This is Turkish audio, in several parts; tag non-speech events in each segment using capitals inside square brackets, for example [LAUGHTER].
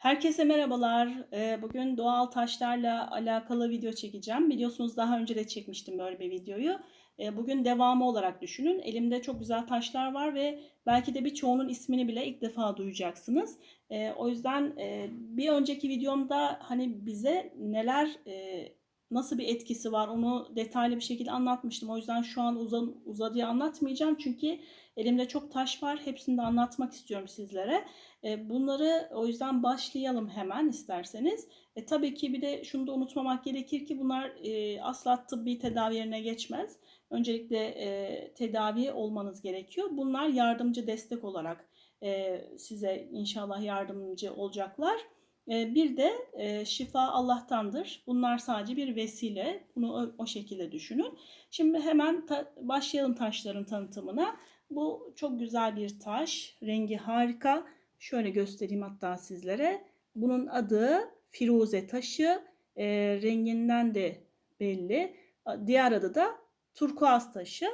Herkese merhabalar. Ee, Bugün doğal taşlarla alakalı video çekeceğim. Biliyorsunuz daha önce de çekmiştim böyle bir videoyu. Ee, Bugün devamı olarak düşünün. Elimde çok güzel taşlar var ve belki de birçoğunun ismini bile ilk defa duyacaksınız. Ee, O yüzden e, bir önceki videomda hani bize neler e, nasıl bir etkisi var onu detaylı bir şekilde anlatmıştım. O yüzden şu an uzun, uzadıya anlatmayacağım. Çünkü elimde çok taş var. Hepsini de anlatmak istiyorum sizlere. E, Bunları o yüzden başlayalım hemen isterseniz. E, tabii ki bir de şunu da unutmamak gerekir ki bunlar e, asla tıbbi tedavi yerine geçmez. Öncelikle e, tedavi olmanız gerekiyor. Bunlar yardımcı destek olarak e, size inşallah yardımcı olacaklar. E, bir de e, şifa Allah'tandır. Bunlar sadece bir vesile. Bunu o şekilde düşünün. Şimdi hemen ta- başlayalım taşların tanıtımına. Bu çok güzel bir taş. Rengi harika. Şöyle göstereyim hatta sizlere. Bunun adı Firuze taşı. E, renginden de belli. Diğer adı da turkuaz taşı.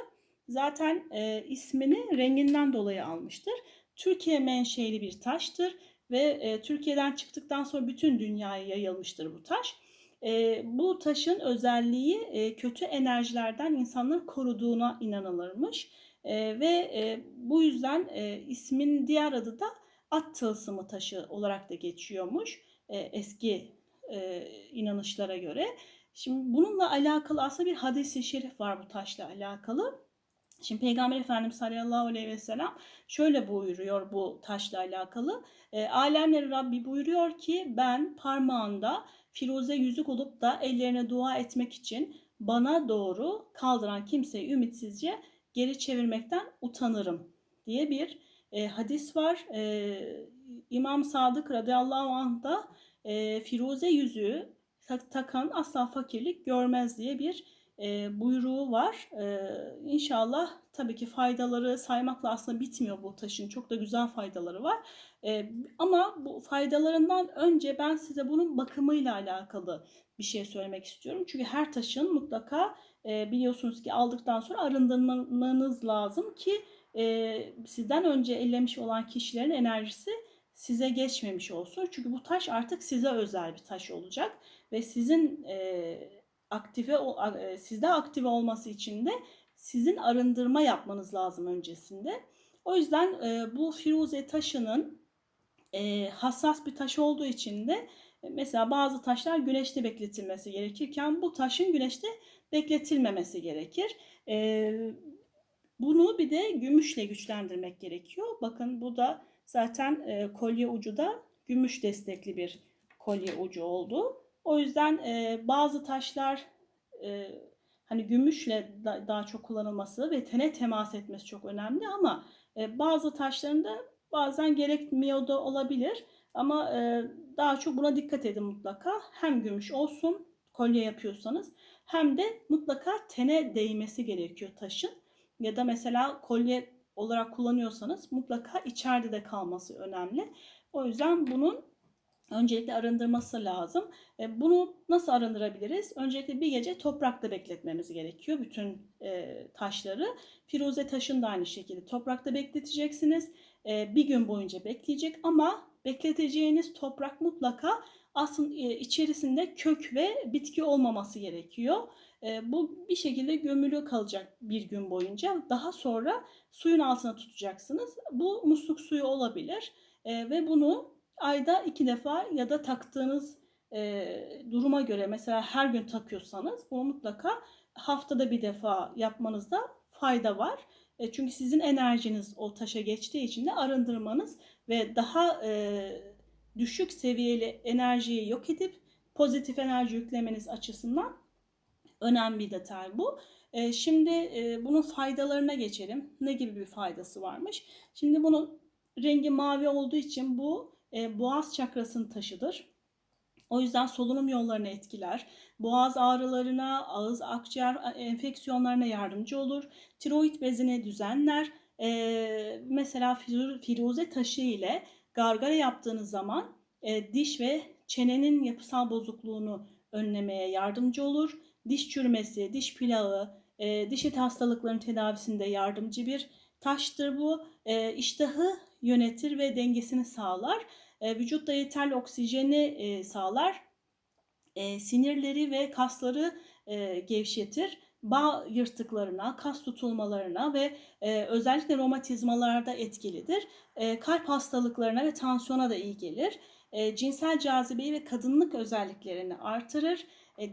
Zaten e, ismini renginden dolayı almıştır. Türkiye menşeli bir taştır ve e, Türkiye'den çıktıktan sonra bütün dünyaya yayılmıştır bu taş. E, bu taşın özelliği e, kötü enerjilerden insanları koruduğuna inanılırmış. E, ve e, bu yüzden e, ismin diğer adı da at tılsımı taşı olarak da geçiyormuş e, eski e, inanışlara göre. Şimdi bununla alakalı aslında bir hadis-i şerif var bu taşla alakalı. Şimdi Peygamber Efendimiz sallallahu aleyhi ve sellem şöyle buyuruyor bu taşla alakalı. E, alemleri Rabbi buyuruyor ki ben parmağında firuze yüzük olup da ellerine dua etmek için bana doğru kaldıran kimseyi ümitsizce geri çevirmekten utanırım diye bir e, hadis var. E, İmam Sadık radıyallahu anh da e, firuze yüzüğü tak- takan asla fakirlik görmez diye bir e, buyruğu var. E, inşallah tabii ki faydaları saymakla aslında bitmiyor bu taşın. Çok da güzel faydaları var. E, ama bu faydalarından önce ben size bunun bakımıyla alakalı bir şey söylemek istiyorum. Çünkü her taşın mutlaka e, biliyorsunuz ki aldıktan sonra arındırmanız lazım ki e, sizden önce ellemiş olan kişilerin enerjisi size geçmemiş olsun. Çünkü bu taş artık size özel bir taş olacak ve sizin e, aktive e, sizde aktive olması için de sizin arındırma yapmanız lazım öncesinde. O yüzden e, bu firuze taşının e, hassas bir taş olduğu için de mesela bazı taşlar güneşte bekletilmesi gerekirken bu taşın güneşte bekletilmemesi gerekir. Bunu bir de gümüşle güçlendirmek gerekiyor. Bakın bu da zaten kolye ucu da gümüş destekli bir kolye ucu oldu. O yüzden e, bazı taşlar e, hani gümüşle da- daha çok kullanılması ve tene temas etmesi çok önemli ama e, bazı taşların da bazen gerekmiyor da olabilir. Ama e, daha çok buna dikkat edin mutlaka. Hem gümüş olsun kolye yapıyorsanız hem de mutlaka tene değmesi gerekiyor taşın. Ya da mesela kolye olarak kullanıyorsanız mutlaka içeride de kalması önemli. O yüzden bunun öncelikle arındırması lazım. E, Bunu nasıl arındırabiliriz? Öncelikle bir gece toprakta bekletmemiz gerekiyor bütün e, taşları. Firuze taşını da aynı şekilde toprakta bekleteceksiniz. E, bir gün boyunca bekleyecek ama bekleteceğiniz toprak mutlaka aslında içerisinde kök ve bitki olmaması gerekiyor. Bu bir şekilde gömülü kalacak bir gün boyunca. Daha sonra suyun altına tutacaksınız. Bu musluk suyu olabilir ve bunu ayda iki defa ya da taktığınız e, duruma göre mesela her gün takıyorsanız bunu mutlaka haftada bir defa yapmanızda fayda var. E, çünkü sizin enerjiniz o taşa geçtiği için de arındırmanız ve daha e, düşük seviyeli enerjiyi yok edip pozitif enerji yüklemeniz açısından önemli bir detay bu. E, şimdi e, bunun faydalarına geçelim. Ne gibi bir faydası varmış? Şimdi bunun rengi mavi olduğu için bu e, boğaz çakrasının taşıdır. O yüzden solunum yollarını etkiler. Boğaz ağrılarına, ağız, akciğer e, enfeksiyonlarına yardımcı olur. Tiroid bezini düzenler. E, mesela firu- firuze taşı ile gargara yaptığınız zaman e, diş ve çenenin yapısal bozukluğunu önlemeye yardımcı olur. Diş çürümesi, diş plağı, e, diş eti hastalıklarının tedavisinde yardımcı bir taştır bu. E, iştahı yönetir ve dengesini sağlar. vücutta yeterli oksijeni sağlar. Sinirleri ve kasları gevşetir. Bağ yırtıklarına, kas tutulmalarına ve özellikle romatizmalarda etkilidir. Kalp hastalıklarına ve tansiyona da iyi gelir. Cinsel cazibeyi ve kadınlık özelliklerini artırır.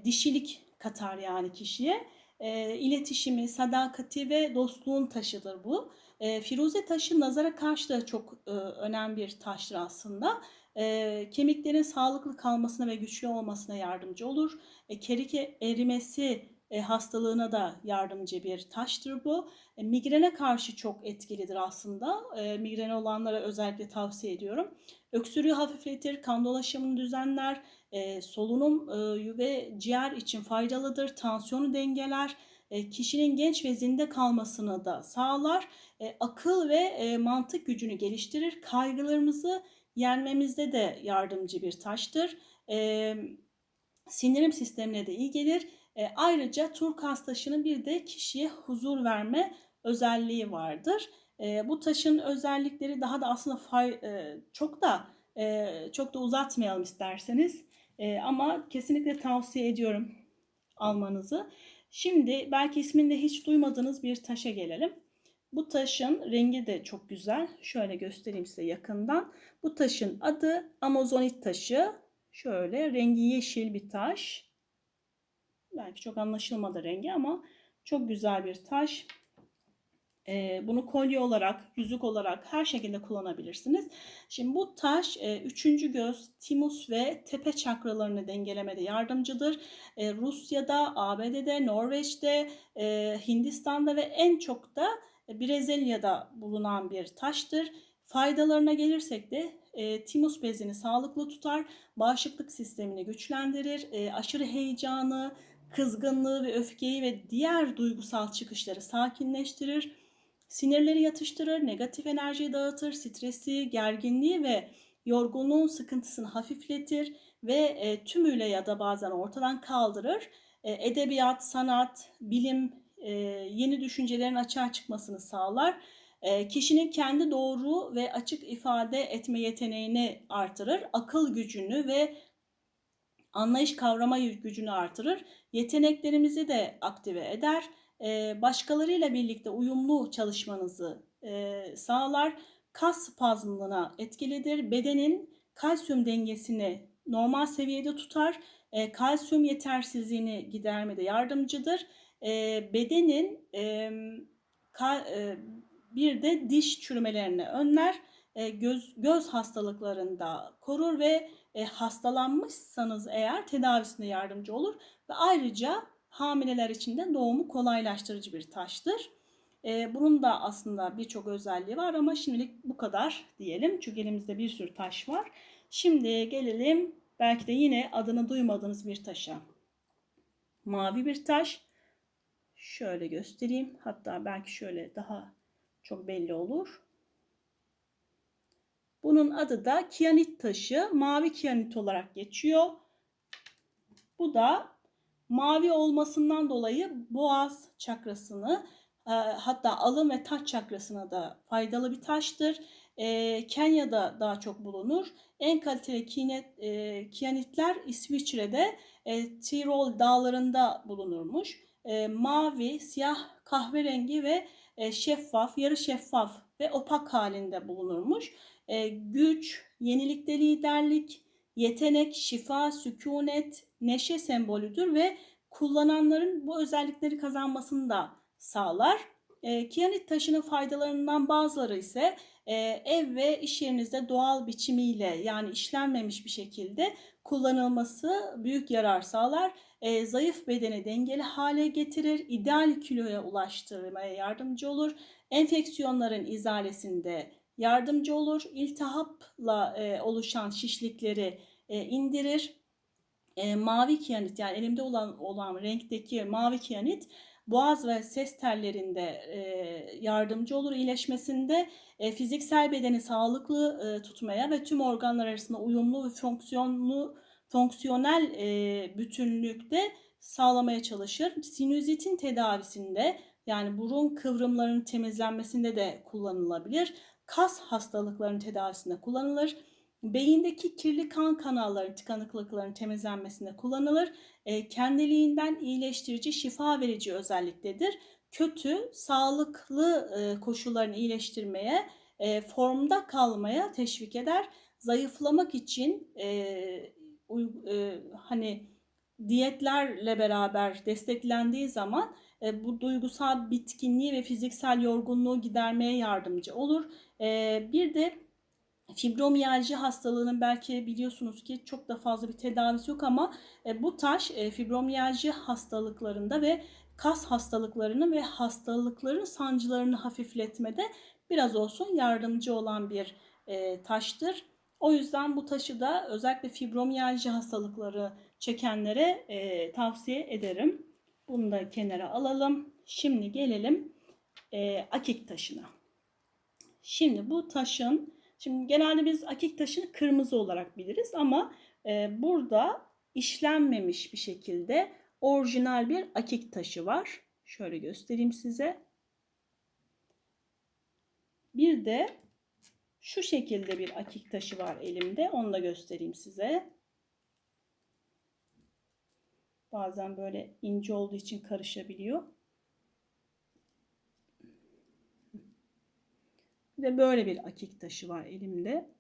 Dişilik katar yani kişiye. E, iletişimi, sadakati ve dostluğun taşıdır bu. E, firuze taşı nazara karşı da çok e, önemli bir taştır aslında. E, kemiklerin sağlıklı kalmasına ve güçlü olmasına yardımcı olur. E, kerik erimesi e, hastalığına da yardımcı bir taştır bu. E, migrene karşı çok etkilidir aslında. E, migreni olanlara özellikle tavsiye ediyorum. Öksürüğü hafifletir, kan dolaşımını düzenler, e, solunum e, ve ciğer için faydalıdır, tansiyonu dengeler, kişinin genç ve zinde kalmasını da sağlar, e, akıl ve e, mantık gücünü geliştirir, kaygılarımızı yenmemizde de yardımcı bir taştır. E, sinirim sistemine de iyi gelir. E, ayrıca turkuaz taşının bir de kişiye huzur verme özelliği vardır. E, bu taşın özellikleri daha da aslında fay, e, çok da e, çok da uzatmayalım isterseniz. E, ama kesinlikle tavsiye ediyorum almanızı. Şimdi belki ismini de hiç duymadığınız bir taşa gelelim. Bu taşın rengi de çok güzel. Şöyle göstereyim size yakından. Bu taşın adı Amazonit taşı. Şöyle rengi yeşil bir taş. Belki çok anlaşılmadı rengi ama çok güzel bir taş. Ee, bunu kolye olarak, yüzük olarak her şekilde kullanabilirsiniz. Şimdi bu taş e, üçüncü göz, timus ve tepe çakralarını dengelemede yardımcıdır. E, Rusya'da, ABD'de, Norveç'te, e, Hindistan'da ve en çok da Brezilya'da bulunan bir taştır. Faydalarına gelirsek de e, timus bezini sağlıklı tutar, bağışıklık sistemini güçlendirir, e, aşırı heyecanı, kızgınlığı ve öfkeyi ve diğer duygusal çıkışları sakinleştirir, sinirleri yatıştırır, negatif enerjiyi dağıtır, stresi, gerginliği ve yorgunluğun sıkıntısını hafifletir ve e, tümüyle ya da bazen ortadan kaldırır. E, edebiyat, sanat, bilim, e, yeni düşüncelerin açığa çıkmasını sağlar. E, kişinin kendi doğru ve açık ifade etme yeteneğini artırır, akıl gücünü ve anlayış kavrama gücünü artırır, yeteneklerimizi de aktive eder, başkalarıyla birlikte uyumlu çalışmanızı sağlar, kas spazmına etkilidir, bedenin kalsiyum dengesini normal seviyede tutar, kalsiyum yetersizliğini gidermede yardımcıdır. bedenin bir de diş çürümelerini önler, göz göz hastalıklarında korur ve e, hastalanmışsanız eğer tedavisine yardımcı olur ve ayrıca hamileler için de doğumu kolaylaştırıcı bir taştır. E, bunun da aslında birçok özelliği var ama şimdilik bu kadar diyelim. Çünkü elimizde bir sürü taş var. Şimdi gelelim belki de yine adını duymadığınız bir taşa. Mavi bir taş. Şöyle göstereyim. Hatta belki şöyle daha çok belli olur. Bunun adı da kiyanit taşı, mavi kiyanit olarak geçiyor. Bu da mavi olmasından dolayı boğaz çakrasını e, hatta alın ve taç çakrasına da faydalı bir taştır. E, Kenya'da daha çok bulunur. En kaliteli kinet, e, kiyanitler İsviçre'de Tirol dağlarında bulunurmuş. Mavi, siyah, kahverengi ve şeffaf, yarı şeffaf ve opak halinde bulunurmuş e, güç, yenilikte liderlik, yetenek, şifa, sükunet, neşe sembolüdür ve kullananların bu özellikleri kazanmasını da sağlar. E, kiyanit taşının faydalarından bazıları ise e, ev ve iş yerinizde doğal biçimiyle yani işlenmemiş bir şekilde kullanılması büyük yarar sağlar. E, zayıf bedeni dengeli hale getirir, ideal kiloya ulaştırmaya yardımcı olur. Enfeksiyonların izalesinde yardımcı olur. İltihapla e, oluşan şişlikleri e, indirir. E, mavi kiyanit yani elimde olan olan renkteki mavi kiyanit boğaz ve ses tellerinde e, yardımcı olur iyileşmesinde e, fiziksel bedeni sağlıklı e, tutmaya ve tüm organlar arasında uyumlu ve fonksiyonlu fonksiyonel e, bütünlükte sağlamaya çalışır. Sinüzitin tedavisinde yani burun kıvrımlarının temizlenmesinde de kullanılabilir kas hastalıklarının tedavisinde kullanılır. Beyindeki kirli kan kanalları tıkanıklıkların temizlenmesinde kullanılır. E, kendiliğinden iyileştirici, şifa verici özelliktedir. Kötü, sağlıklı e, koşullarını iyileştirmeye, e, formda kalmaya teşvik eder. Zayıflamak için e, e, hani diyetlerle beraber desteklendiği zaman e, bu duygusal bitkinliği ve fiziksel yorgunluğu gidermeye yardımcı olur. E, bir de fibromiyalji hastalığının belki biliyorsunuz ki çok da fazla bir tedavisi yok ama e, bu taş e, fibromiyalji hastalıklarında ve kas hastalıklarını ve hastalıkların sancılarını hafifletmede biraz olsun yardımcı olan bir e, taştır. O yüzden bu taşı da özellikle fibromiyalji hastalıkları çekenlere e, tavsiye ederim. Bunu da kenara alalım. Şimdi gelelim e, akik taşına. Şimdi bu taşın, şimdi genelde biz akik taşını kırmızı olarak biliriz ama e, burada işlenmemiş bir şekilde orijinal bir akik taşı var. Şöyle göstereyim size. Bir de şu şekilde bir akik taşı var elimde. Onu da göstereyim size. Bazen böyle ince olduğu için karışabiliyor. Ve böyle bir akik taşı var elimde.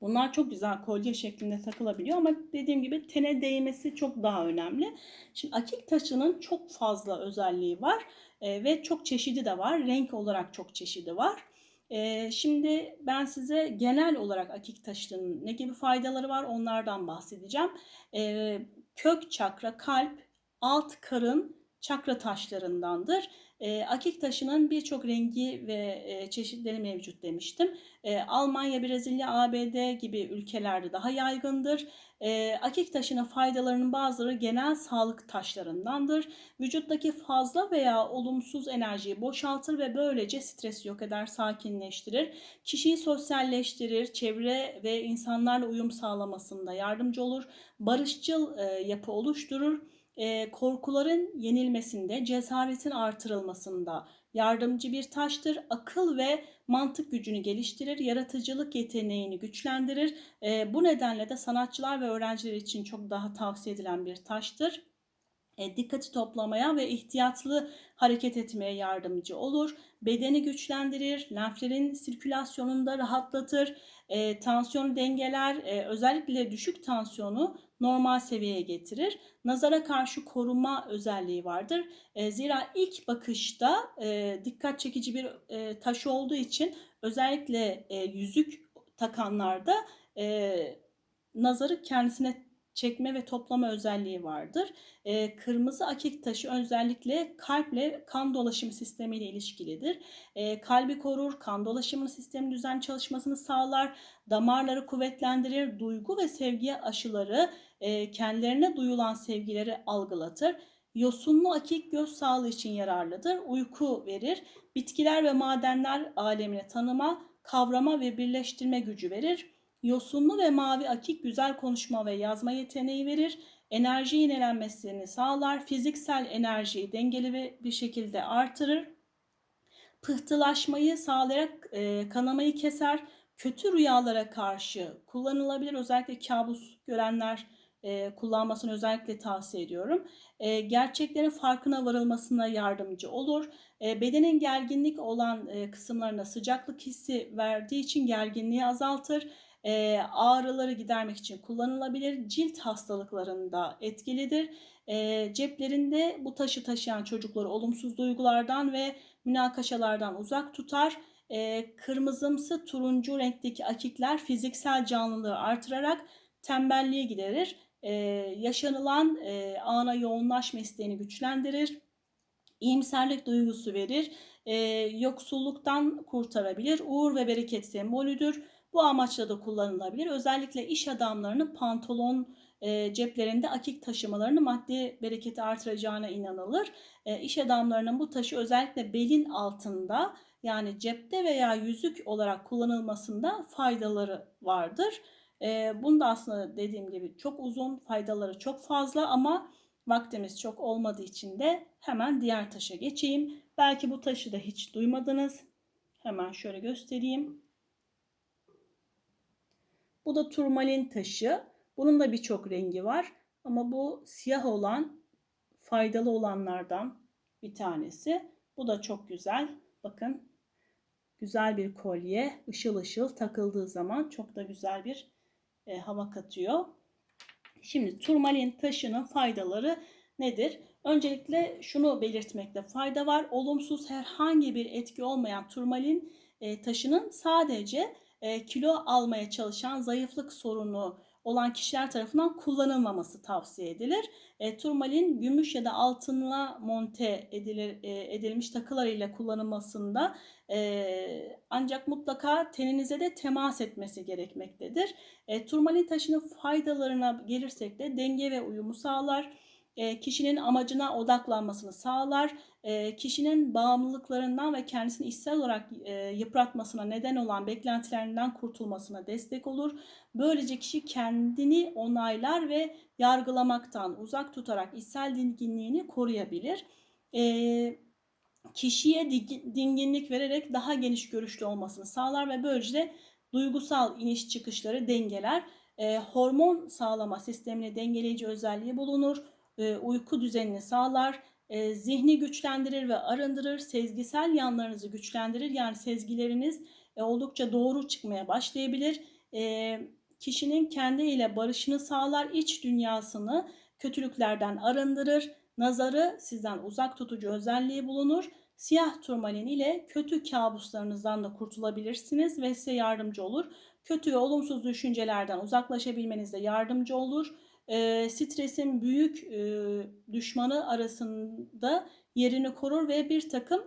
Bunlar çok güzel kolye şeklinde takılabiliyor ama dediğim gibi tene değmesi çok daha önemli. Şimdi akik taşının çok fazla özelliği var e, ve çok çeşidi de var. Renk olarak çok çeşidi var. E, şimdi ben size genel olarak akik taşının ne gibi faydaları var onlardan bahsedeceğim. E, kök çakra, kalp, alt karın çakra taşlarındandır. E, akik taşının birçok rengi ve e, çeşitleri mevcut demiştim. E, Almanya, Brezilya, ABD gibi ülkelerde daha yaygındır. E, akik taşının faydalarının bazıları genel sağlık taşlarındandır. Vücuttaki fazla veya olumsuz enerjiyi boşaltır ve böylece stresi yok eder, sakinleştirir. Kişiyi sosyalleştirir, çevre ve insanlarla uyum sağlamasında yardımcı olur. Barışçıl e, yapı oluşturur e, korkuların yenilmesinde, cesaretin artırılmasında yardımcı bir taştır. Akıl ve mantık gücünü geliştirir, yaratıcılık yeteneğini güçlendirir. E, bu nedenle de sanatçılar ve öğrenciler için çok daha tavsiye edilen bir taştır. E, dikkati toplamaya ve ihtiyatlı hareket etmeye yardımcı olur. Bedeni güçlendirir, lenflerin sirkülasyonunda rahatlatır, e, tansiyonu dengeler, e, özellikle düşük tansiyonu normal seviyeye getirir. Nazara karşı koruma özelliği vardır. E, zira ilk bakışta e, dikkat çekici bir e, taş olduğu için özellikle e, yüzük takanlarda e, nazarı kendisine çekme ve toplama özelliği vardır. E, kırmızı akik taşı özellikle kalple kan dolaşımı sistemiyle ilişkilidir. E, kalbi korur, kan dolaşımı sistemi düzen çalışmasını sağlar, damarları kuvvetlendirir, duygu ve sevgi aşıları kendilerine duyulan sevgileri algılatır. Yosunlu akik göz sağlığı için yararlıdır. Uyku verir. Bitkiler ve madenler alemine tanıma, kavrama ve birleştirme gücü verir. Yosunlu ve mavi akik güzel konuşma ve yazma yeteneği verir. Enerji yenilenmesini sağlar. Fiziksel enerjiyi dengeli bir şekilde artırır. Pıhtılaşmayı sağlayarak e, kanamayı keser. Kötü rüyalara karşı kullanılabilir. Özellikle kabus görenler e, kullanmasını özellikle tavsiye ediyorum. E, gerçeklerin farkına varılmasına yardımcı olur. E, bedenin gerginlik olan e, kısımlarına sıcaklık hissi verdiği için gerginliği azaltır. E, ağrıları gidermek için kullanılabilir. Cilt hastalıklarında etkilidir. E, ceplerinde bu taşı taşıyan çocukları olumsuz duygulardan ve münakaşalardan uzak tutar. E, kırmızımsı turuncu renkteki akikler fiziksel canlılığı artırarak tembelliği giderir e, yaşanılan e, ana yoğunlaşma isteğini güçlendirir, iyimserlik duygusu verir, e, yoksulluktan kurtarabilir, uğur ve bereket sembolüdür. Bu amaçla da kullanılabilir. Özellikle iş adamlarının pantolon e, ceplerinde akik taşımalarını maddi bereketi artıracağına inanılır. E, iş adamlarının bu taşı özellikle belin altında yani cepte veya yüzük olarak kullanılmasında faydaları vardır. E, bunu da aslında dediğim gibi çok uzun, faydaları çok fazla ama vaktimiz çok olmadığı için de hemen diğer taşa geçeyim. Belki bu taşı da hiç duymadınız. Hemen şöyle göstereyim. Bu da turmalin taşı. Bunun da birçok rengi var. Ama bu siyah olan faydalı olanlardan bir tanesi. Bu da çok güzel. Bakın güzel bir kolye. ışıl ışıl takıldığı zaman çok da güzel bir e, hava katıyor. Şimdi turmalin taşının faydaları nedir? Öncelikle şunu belirtmekte fayda var. Olumsuz herhangi bir etki olmayan turmalin e, taşının sadece e, kilo almaya çalışan zayıflık sorunu olan kişiler tarafından kullanılmaması tavsiye edilir. E, turmalin gümüş ya da altınla monte edilir, e, edilmiş takılar ile kullanılmasında e, ancak mutlaka teninize de temas etmesi gerekmektedir. E, turmalin taşının faydalarına gelirsek de denge ve uyumu sağlar e, kişinin amacına odaklanmasını sağlar. E, kişinin bağımlılıklarından ve kendisini içsel olarak e, yıpratmasına neden olan beklentilerinden kurtulmasına destek olur. Böylece kişi kendini onaylar ve yargılamaktan uzak tutarak içsel dinginliğini koruyabilir. Kişiye dinginlik vererek daha geniş görüşlü olmasını sağlar ve böylece duygusal iniş çıkışları dengeler. Hormon sağlama sistemini dengeleyici özelliği bulunur e, uyku düzenini sağlar, e, zihni güçlendirir ve arındırır, sezgisel yanlarınızı güçlendirir. Yani sezgileriniz e, oldukça doğru çıkmaya başlayabilir. E, kişinin kendiyle barışını sağlar, iç dünyasını kötülüklerden arındırır, nazarı sizden uzak tutucu özelliği bulunur. Siyah turmalin ile kötü kabuslarınızdan da kurtulabilirsiniz ve size yardımcı olur. Kötü ve olumsuz düşüncelerden uzaklaşabilmenize yardımcı olur e, stresin büyük e, düşmanı arasında yerini korur ve bir takım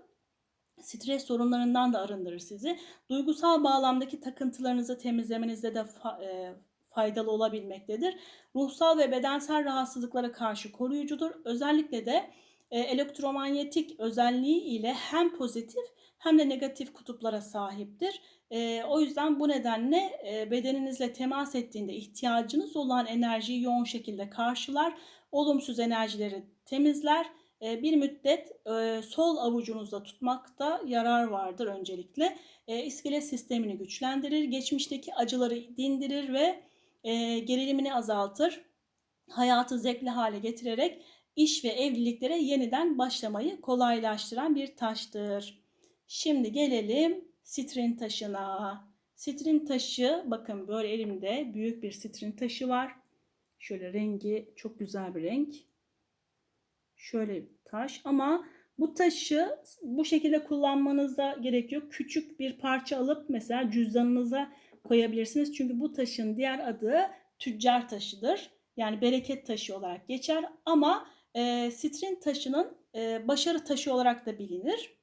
stres sorunlarından da arındırır sizi. Duygusal bağlamdaki takıntılarınızı temizlemenizde de fa, e, faydalı olabilmektedir. Ruhsal ve bedensel rahatsızlıklara karşı koruyucudur. Özellikle de elektromanyetik özelliği ile hem pozitif hem de negatif kutuplara sahiptir. E, o yüzden bu nedenle e, bedeninizle temas ettiğinde ihtiyacınız olan enerjiyi yoğun şekilde karşılar, olumsuz enerjileri temizler. E, bir müddet e, sol avucunuzda tutmakta yarar vardır öncelikle. E, sistemini güçlendirir, geçmişteki acıları dindirir ve e, gerilimini azaltır. Hayatı zevkli hale getirerek iş ve evliliklere yeniden başlamayı kolaylaştıran bir taştır. Şimdi gelelim sitrin taşına. Sitrin taşı bakın böyle elimde büyük bir sitrin taşı var. Şöyle rengi çok güzel bir renk. Şöyle bir taş ama bu taşı bu şekilde kullanmanıza gerek yok. Küçük bir parça alıp mesela cüzdanınıza koyabilirsiniz. Çünkü bu taşın diğer adı tüccar taşıdır. Yani bereket taşı olarak geçer ama e, sitrin taşının e, başarı taşı olarak da bilinir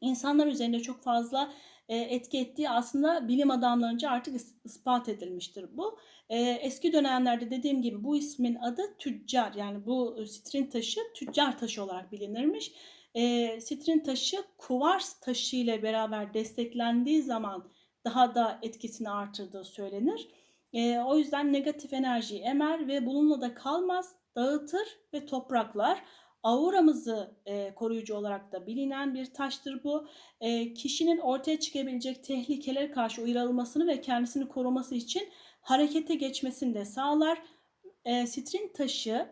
insanlar üzerinde çok fazla e, etki ettiği aslında bilim adamlarınca artık ispat edilmiştir bu. E, eski dönemlerde dediğim gibi bu ismin adı tüccar yani bu sitrin taşı tüccar taşı olarak bilinirmiş. E, sitrin taşı kuvars taşı ile beraber desteklendiği zaman daha da etkisini artırdığı söylenir. E, o yüzden negatif enerjiyi emer ve bununla da kalmaz, dağıtır ve topraklar auramızı e, koruyucu olarak da bilinen bir taştır bu. E, kişinin ortaya çıkabilecek tehlikelere karşı uyarılmasını ve kendisini koruması için harekete geçmesini de sağlar. E, sitrin taşı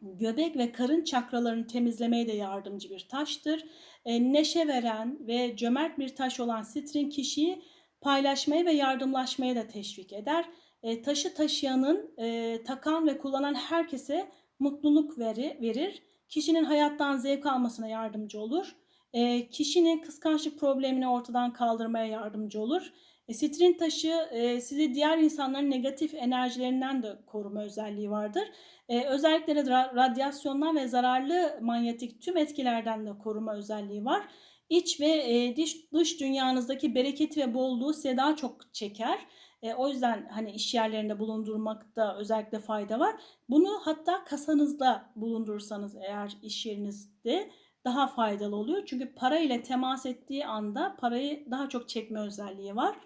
göbek ve karın çakralarını temizlemeye de yardımcı bir taştır. E, neşe veren ve cömert bir taş olan sitrin kişiyi paylaşmaya ve yardımlaşmaya da teşvik eder. E, taşı taşıyanın e, takan ve kullanan herkese mutluluk veri, verir kişinin hayattan zevk almasına yardımcı olur. E, kişinin kıskançlık problemini ortadan kaldırmaya yardımcı olur. E, sitrin taşı e, sizi diğer insanların negatif enerjilerinden de koruma özelliği vardır. E, özellikle de radyasyondan ve zararlı manyetik tüm etkilerden de koruma özelliği var. İç ve e, dış, dış dünyanızdaki bereketi ve bolluğu size daha çok çeker. E, o yüzden hani iş yerlerinde bulundurmakta özellikle fayda var. Bunu hatta kasanızda bulundurursanız eğer iş yerinizde daha faydalı oluyor. Çünkü para ile temas ettiği anda parayı daha çok çekme özelliği var.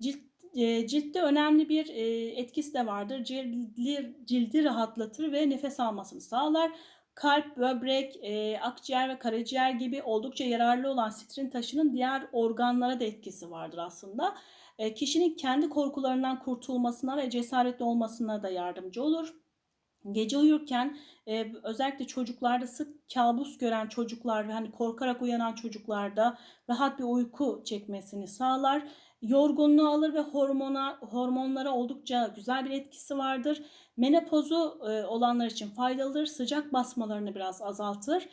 Cilt, e, ciltte önemli bir e, etkisi de vardır. Cildi, cildi rahatlatır ve nefes almasını sağlar. Kalp, böbrek, e, akciğer ve karaciğer gibi oldukça yararlı olan sitrin taşının diğer organlara da etkisi vardır aslında. E, kişinin kendi korkularından kurtulmasına ve cesaretli olmasına da yardımcı olur. Gece uyurken e, özellikle çocuklarda sık kabus gören çocuklar ve hani korkarak uyanan çocuklarda rahat bir uyku çekmesini sağlar. Yorgunluğu alır ve hormona, hormonlara oldukça güzel bir etkisi vardır. Menopozu e, olanlar için faydalıdır. Sıcak basmalarını biraz azaltır.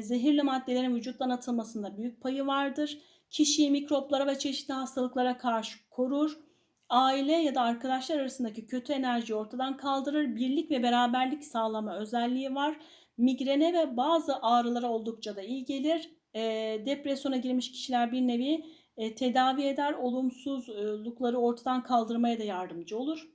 Zehirli maddelerin vücuttan atılmasında büyük payı vardır. Kişiyi mikroplara ve çeşitli hastalıklara karşı korur aile ya da arkadaşlar arasındaki kötü enerjiyi ortadan kaldırır. Birlik ve beraberlik sağlama özelliği var. Migrene ve bazı ağrılara oldukça da iyi gelir. E, depresyona girmiş kişiler bir nevi e, tedavi eder. Olumsuzlukları ortadan kaldırmaya da yardımcı olur.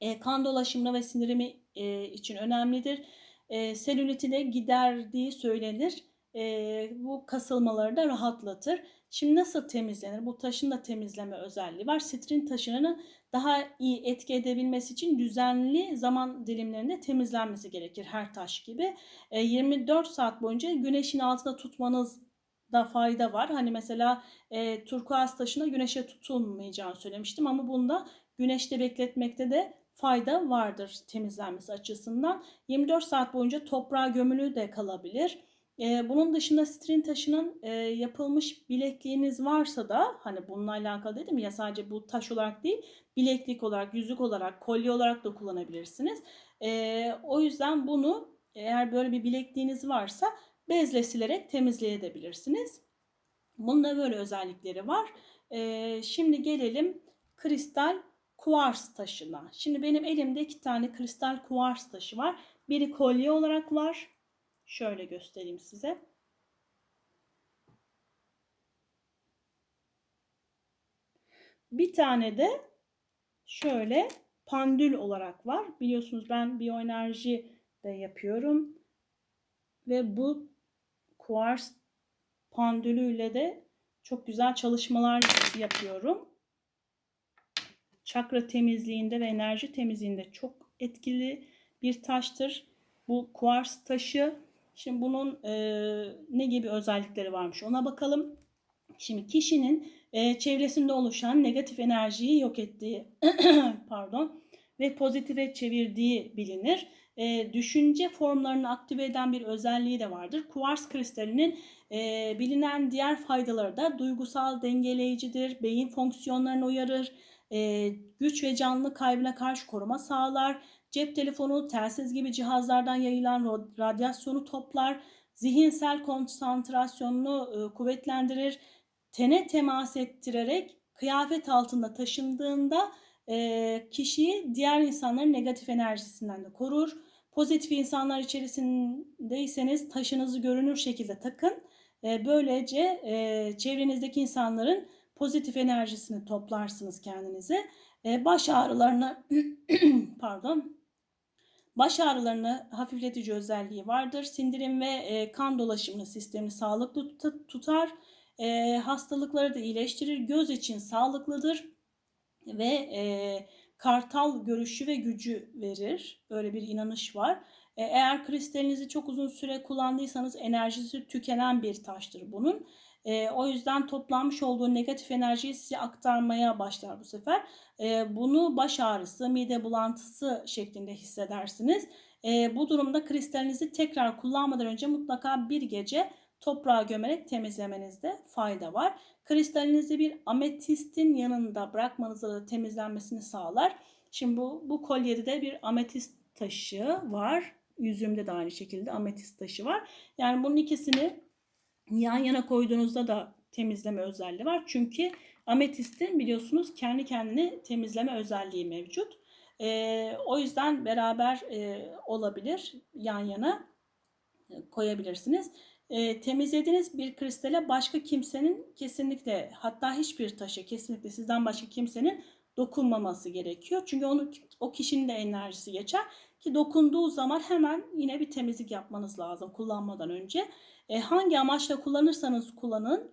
E, kan dolaşımına ve sindirimi e, için önemlidir. E, selüliti de giderdiği söylenir. E, bu kasılmaları da rahatlatır. Şimdi nasıl temizlenir? Bu taşın da temizleme özelliği var. Sitrin taşını daha iyi etki edebilmesi için düzenli zaman dilimlerinde temizlenmesi gerekir her taş gibi. E, 24 saat boyunca güneşin altında tutmanız da fayda var. Hani mesela e, turkuaz taşına güneşe tutulmayacağını söylemiştim ama bunda güneşte bekletmekte de fayda vardır temizlenmesi açısından. 24 saat boyunca toprağa gömülü de kalabilir. Bunun dışında strin taşının yapılmış bilekliğiniz varsa da hani bununla alakalı dedim ya sadece bu taş olarak değil bileklik olarak, yüzük olarak, kolye olarak da kullanabilirsiniz. O yüzden bunu eğer böyle bir bilekliğiniz varsa bezle silerek temizleyebilirsiniz. Bunun da böyle özellikleri var. Şimdi gelelim kristal kuvars taşına. Şimdi benim elimde iki tane kristal kuvars taşı var. Biri kolye olarak var. Şöyle göstereyim size. Bir tane de şöyle pandül olarak var. Biliyorsunuz ben biyoenerji de yapıyorum. Ve bu kuars pandülüyle de çok güzel çalışmalar yapıyorum. Çakra temizliğinde ve enerji temizliğinde çok etkili bir taştır. Bu kuars taşı Şimdi bunun e, ne gibi özellikleri varmış ona bakalım. Şimdi kişinin e, çevresinde oluşan negatif enerjiyi yok ettiği [CLEARS THROAT] pardon ve pozitife çevirdiği bilinir. E, düşünce formlarını aktive eden bir özelliği de vardır. Kuvars kristalinin e, bilinen diğer faydaları da duygusal dengeleyicidir, beyin fonksiyonlarını uyarır, e, güç ve canlı kaybına karşı koruma sağlar, Cep telefonu, telsiz gibi cihazlardan yayılan radyasyonu toplar, zihinsel konsantrasyonunu kuvvetlendirir, tene temas ettirerek kıyafet altında taşındığında kişiyi diğer insanların negatif enerjisinden de korur. Pozitif insanlar içerisindeyseniz taşınızı görünür şekilde takın. Böylece çevrenizdeki insanların pozitif enerjisini toplarsınız kendinize. Baş ağrılarına [CLEARS THROAT] pardon Baş ağrılarını hafifletici özelliği vardır. Sindirim ve e, kan dolaşımını sistemini sağlıklı tutar. E, hastalıkları da iyileştirir. Göz için sağlıklıdır ve e, kartal görüşü ve gücü verir. Böyle bir inanış var. E, eğer kristalinizi çok uzun süre kullandıysanız enerjisi tükenen bir taştır bunun. E, o yüzden toplanmış olduğu negatif enerjiyi size aktarmaya başlar bu sefer. E, bunu baş ağrısı, mide bulantısı şeklinde hissedersiniz. E, bu durumda kristalinizi tekrar kullanmadan önce mutlaka bir gece toprağa gömerek temizlemenizde fayda var. Kristalinizi bir ametistin yanında bırakmanızda da temizlenmesini sağlar. Şimdi bu, bu kolyede de bir ametist taşı var. Yüzümde de aynı şekilde ametist taşı var. Yani bunun ikisini yan yana koyduğunuzda da temizleme özelliği var. Çünkü ametistin biliyorsunuz kendi kendini temizleme özelliği mevcut. E, o yüzden beraber e, olabilir yan yana e, koyabilirsiniz. E, temizlediğiniz bir kristale başka kimsenin kesinlikle hatta hiçbir taşa kesinlikle sizden başka kimsenin dokunmaması gerekiyor. Çünkü onu o kişinin de enerjisi geçer ki dokunduğu zaman hemen yine bir temizlik yapmanız lazım kullanmadan önce. E, hangi amaçla kullanırsanız kullanın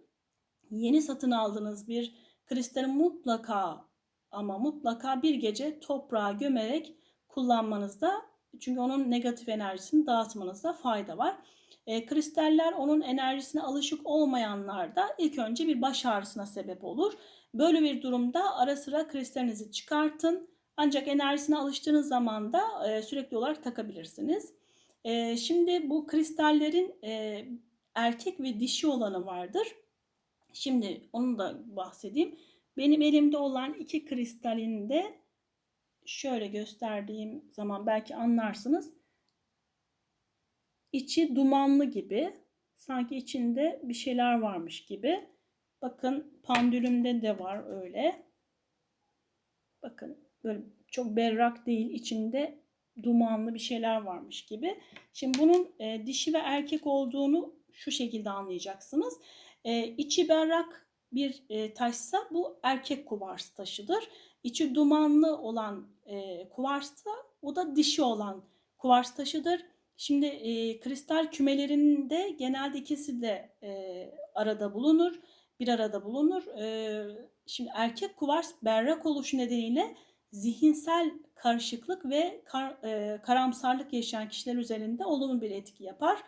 yeni satın aldığınız bir kristali mutlaka ama mutlaka bir gece toprağa gömerek kullanmanızda çünkü onun negatif enerjisini dağıtmanızda fayda var. E, kristaller onun enerjisine alışık olmayanlarda ilk önce bir baş ağrısına sebep olur. Böyle bir durumda ara sıra kristalinizi çıkartın. Ancak enerjisine alıştığınız zaman da e, sürekli olarak takabilirsiniz. E, şimdi bu kristallerin e, erkek ve dişi olanı vardır. Şimdi onu da bahsedeyim. Benim elimde olan iki kristalin de şöyle gösterdiğim zaman belki anlarsınız. İçi dumanlı gibi. Sanki içinde bir şeyler varmış gibi. Bakın pandülümde de var öyle. Bakın böyle çok berrak değil. içinde dumanlı bir şeyler varmış gibi. Şimdi bunun e, dişi ve erkek olduğunu şu şekilde anlayacaksınız. E, içi berrak bir e, taşsa bu erkek kuvars taşıdır. İçi dumanlı olan e, kuvars da o da dişi olan kuvars taşıdır. Şimdi e, kristal kümelerinde genelde ikisi de e, arada bulunur. Bir arada bulunur. E, şimdi erkek kuvars berrak oluşu nedeniyle zihinsel karışıklık ve kar, e, karamsarlık yaşayan kişiler üzerinde olumlu bir etki yapar.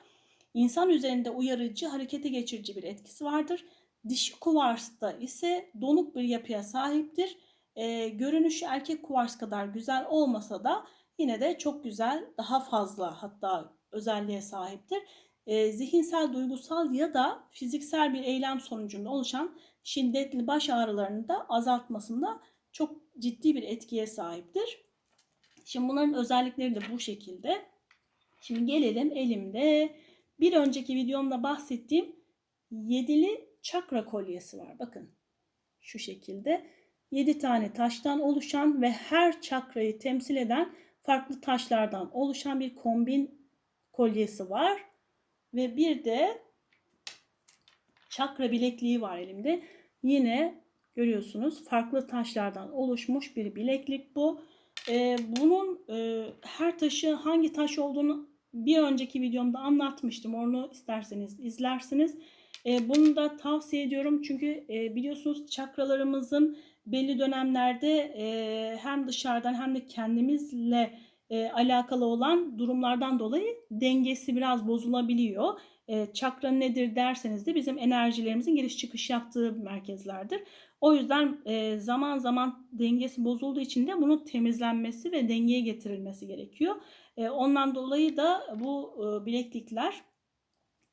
İnsan üzerinde uyarıcı, harekete geçirici bir etkisi vardır. Dişi kuvarsta ise donuk bir yapıya sahiptir. E, görünüşü erkek kuvars kadar güzel olmasa da yine de çok güzel, daha fazla hatta özelliğe sahiptir. E, zihinsel, duygusal ya da fiziksel bir eylem sonucunda oluşan şiddetli baş ağrılarını da azaltmasında çok ciddi bir etkiye sahiptir. Şimdi bunların özellikleri de bu şekilde. Şimdi gelelim elimde bir önceki videomda bahsettiğim yedili çakra kolyesi var. Bakın şu şekilde 7 tane taştan oluşan ve her çakrayı temsil eden farklı taşlardan oluşan bir kombin kolyesi var. Ve bir de çakra bilekliği var elimde. Yine görüyorsunuz farklı taşlardan oluşmuş bir bileklik bu. Ee, bunun e, her taşı hangi taş olduğunu bir önceki videomda anlatmıştım. Onu isterseniz izlersiniz. E, bunu da tavsiye ediyorum çünkü e, biliyorsunuz çakralarımızın belli dönemlerde e, hem dışarıdan hem de kendimizle e, alakalı olan durumlardan dolayı dengesi biraz bozulabiliyor. E, çakra nedir derseniz de bizim enerjilerimizin giriş çıkış yaptığı merkezlerdir. O yüzden zaman zaman dengesi bozulduğu için de bunun temizlenmesi ve dengeye getirilmesi gerekiyor. E, ondan dolayı da bu bileklikler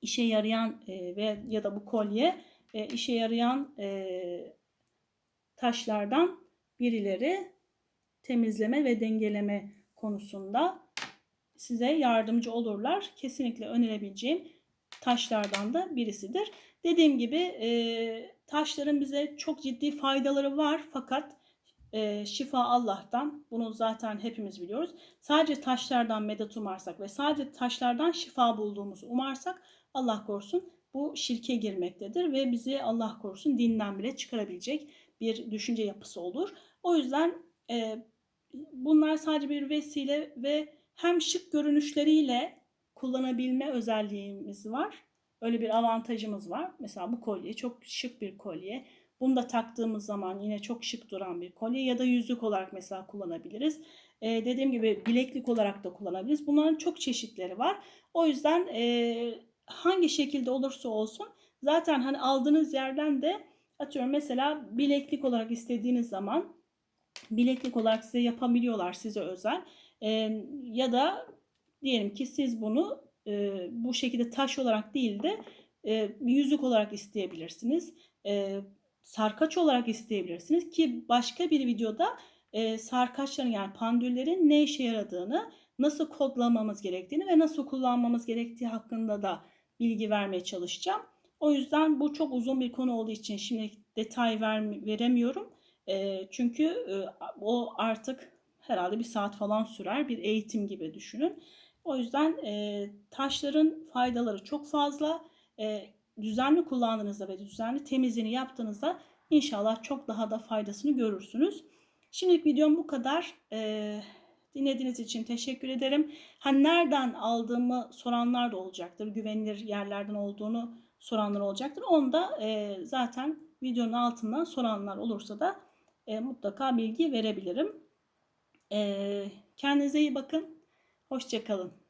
işe yarayan ve ya da bu kolye işe yarayan taşlardan birileri temizleme ve dengeleme konusunda size yardımcı olurlar. Kesinlikle önerebileceğim taşlardan da birisidir. Dediğim gibi e, taşların bize çok ciddi faydaları var fakat e, şifa Allah'tan. Bunu zaten hepimiz biliyoruz. Sadece taşlardan medet umarsak ve sadece taşlardan şifa bulduğumuzu umarsak Allah korusun bu şirke girmektedir ve bizi Allah korusun dinden bile çıkarabilecek bir düşünce yapısı olur. O yüzden e, bunlar sadece bir vesile ve hem şık görünüşleriyle kullanabilme özelliğimiz var. Öyle bir avantajımız var. Mesela bu kolye çok şık bir kolye. Bunu da taktığımız zaman yine çok şık duran bir kolye ya da yüzük olarak mesela kullanabiliriz. Ee, dediğim gibi bileklik olarak da kullanabiliriz. Bunların çok çeşitleri var. O yüzden e, hangi şekilde olursa olsun zaten hani aldığınız yerden de atıyorum mesela bileklik olarak istediğiniz zaman bileklik olarak size yapabiliyorlar size özel. Ee, ya da diyelim ki siz bunu e, bu şekilde taş olarak değil de e, yüzük olarak isteyebilirsiniz. E, sarkaç olarak isteyebilirsiniz ki başka bir videoda e, sarkaçların yani pandüllerin ne işe yaradığını, nasıl kodlamamız gerektiğini ve nasıl kullanmamız gerektiği hakkında da bilgi vermeye çalışacağım. O yüzden bu çok uzun bir konu olduğu için şimdi detay ver, veremiyorum. E, çünkü e, o artık herhalde bir saat falan sürer bir eğitim gibi düşünün. O yüzden e, taşların faydaları çok fazla. E, düzenli kullandığınızda ve düzenli temizliğini yaptığınızda inşallah çok daha da faydasını görürsünüz. Şimdilik videom bu kadar. Ee, dinlediğiniz için teşekkür ederim. Ha nereden aldığımı soranlar da olacaktır. Güvenilir yerlerden olduğunu soranlar olacaktır. Onu da e, zaten videonun altından soranlar olursa da e, mutlaka bilgi verebilirim. E, kendinize iyi bakın. Hoşçakalın.